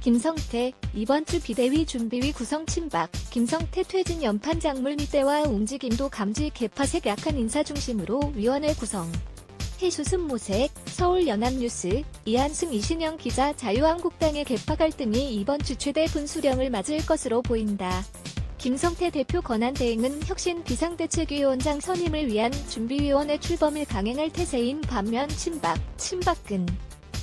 김성태, 이번 주 비대위 준비위 구성 침박, 김성태 퇴진 연판 작물 밑대와 움직임도 감지 개파색 약한 인사 중심으로 위원회 구성. 해수습 모색, 서울연합뉴스, 이한승 이신영 기자 자유한국당의 개파 갈등이 이번 주 최대 분수령을 맞을 것으로 보인다. 김성태 대표 권한 대행은 혁신 비상대책위원장 선임을 위한 준비위원회 출범을 강행할 태세인 반면 친박, 친박근.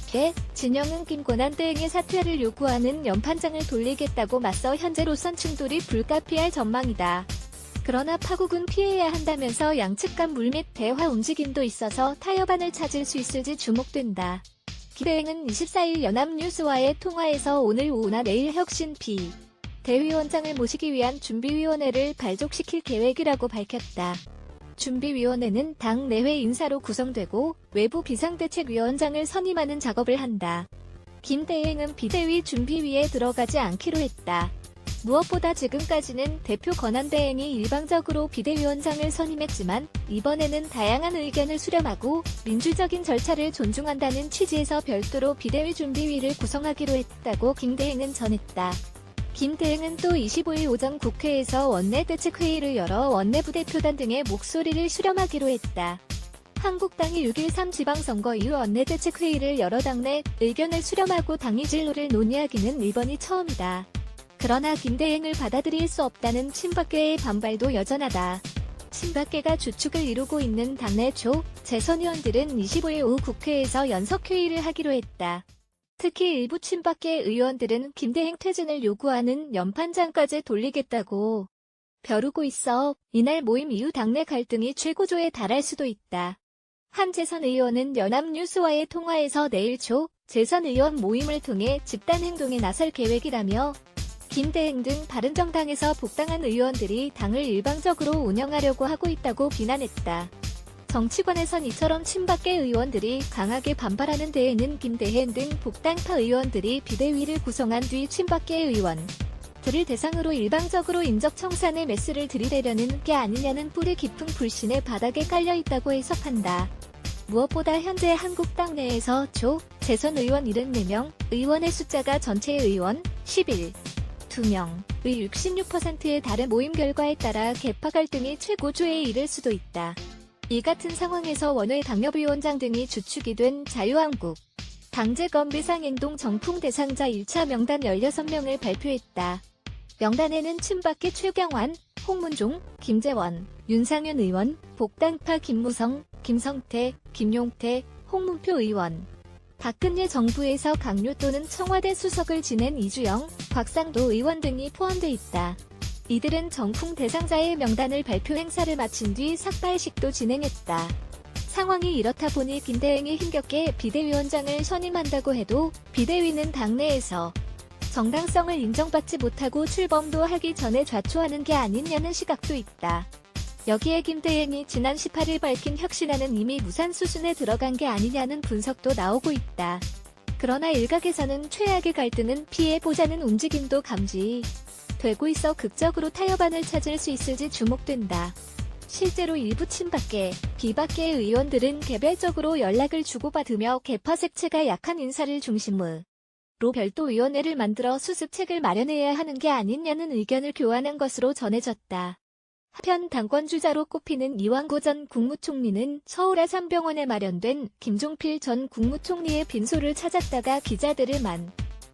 개, 진영은 김 권한 대행의 사퇴를 요구하는 연판장을 돌리겠다고 맞서 현재로선 충돌이 불가피할 전망이다. 그러나 파국은 피해야 한다면서 양측 간 물밑 대화 움직임도 있어서 타협안을 찾을 수 있을지 주목된다. 기대행은 24일 연합뉴스와의 통화에서 오늘 오후나 내일 혁신 비 대위원장을 모시기 위한 준비위원회를 발족시킬 계획이라고 밝혔다. 준비위원회는 당 내외 인사로 구성되고 외부 비상대책위원장을 선임하는 작업을 한다. 김 대행은 비대위 준비위에 들어가지 않기로 했다. 무엇보다 지금까지는 대표 권한대행이 일방적으로 비대위원장을 선임했지만 이번에는 다양한 의견을 수렴하고 민주적인 절차를 존중한다는 취지에서 별도로 비대위 준비위를 구성하기로 했다고 김 대행은 전했다. 김 대행은 또 25일 오전 국회에서 원내 대책회의를 열어 원내 부대표단 등의 목소리를 수렴하기로 했다. 한국당이 6.13 지방선거 이후 원내 대책회의를 열어 당내 의견을 수렴하고 당의 진로를 논의하기는 이번이 처음이다. 그러나 김 대행을 받아들일 수 없다는 친박계의 반발도 여전하다. 친박계가 주축을 이루고 있는 당내 초, 재선 의원들은 25일 오후 국회에서 연석회의를 하기로 했다. 특히 일부 친박계 의원들은 김대행 퇴진을 요구하는 연판장까지 돌리겠다고 벼르고 있어 이날 모임 이후 당내 갈등이 최고조에 달할 수도 있다. 한 재선 의원은 연합뉴스와의 통화에서 내일 초 재선 의원 모임을 통해 집단 행동에 나설 계획이라며 김대행 등 바른정당에서 복당한 의원들이 당을 일방적으로 운영하려고 하고 있다고 비난했다. 정치권에선 이처럼 친박계 의원들이 강하게 반발하는 데에는 김대행 등 복당파 의원들이 비대위를 구성한 뒤 친박계 의원 들을 대상으로 일방적으로 인적 청산의 메스를 들이대려는 게 아니냐는 뿌리 깊은 불신의 바닥에 깔려 있다고 해석한다. 무엇보다 현재 한국당 내에서 조, 재선 의원 74명, 의원의 숫자가 전체 의원 11, 2명의 66%에 달한 모임 결과에 따라 개파 갈등이 최고조에 이를 수도 있다. 이 같은 상황에서 원외 당협위원장 등이 주축이 된 자유한국 당재검 비상행동 정풍 대상자 1차 명단 16명을 발표했다. 명단에는 친박계 최경환, 홍문종, 김재원, 윤상현 의원, 복당파 김무성, 김성태, 김용태, 홍문표 의원, 박근혜 정부에서 강요 또는 청와대 수석을 지낸 이주영, 곽상도 의원 등이 포함돼 있다. 이들은 정풍 대상자의 명단을 발표 행사를 마친 뒤 삭발식도 진행했다. 상황이 이렇다 보니 김대행이 힘겹게 비대위원장을 선임한다고 해도 비대위는 당내에서 정당성을 인정받지 못하고 출범도 하기 전에 좌초하는 게 아니냐는 시각도 있다. 여기에 김대행이 지난 18일 밝힌 혁신안은 이미 무산 수준에 들어간 게 아니냐는 분석도 나오고 있다. 그러나 일각에서는 최악의 갈등은 피해보자는 움직임도 감지. 되고 있어 극적으로 타협안을 찾을 수 있을지 주목된다. 실제로 일부 친박계, 비박계 의원들은 개별적으로 연락을 주고받으며 개파 색채가 약한 인사를 중심으로 별도 위원회를 만들어 수습책을 마련해야 하는 게 아니냐는 의견을 교환한 것으로 전해졌다. 한편 당권주자로 꼽히는 이완구 전 국무총리는 서울 아산병원에 마련된 김종필 전 국무총리의 빈소를 찾았다가 기자들을 만.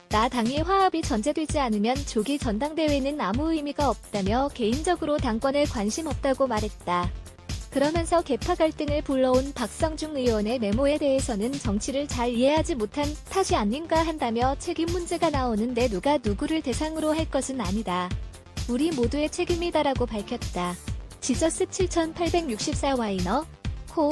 나 당의 화합이 전제되지 않으면 조기 전당대회는 아무 의미가 없다며 개인적으로 당권에 관심 없다고 말했다. 그러면서 개파 갈등을 불러온 박성중 의원의 메모에 대해서는 정치를 잘 이해하지 못한 탓이 아닌가 한다며 책임 문제가 나오는데 누가 누구를 대상으로 할 것은 아니다. 우리 모두의 책임이다라고 밝혔다. 지저스 7864 와이너, 코,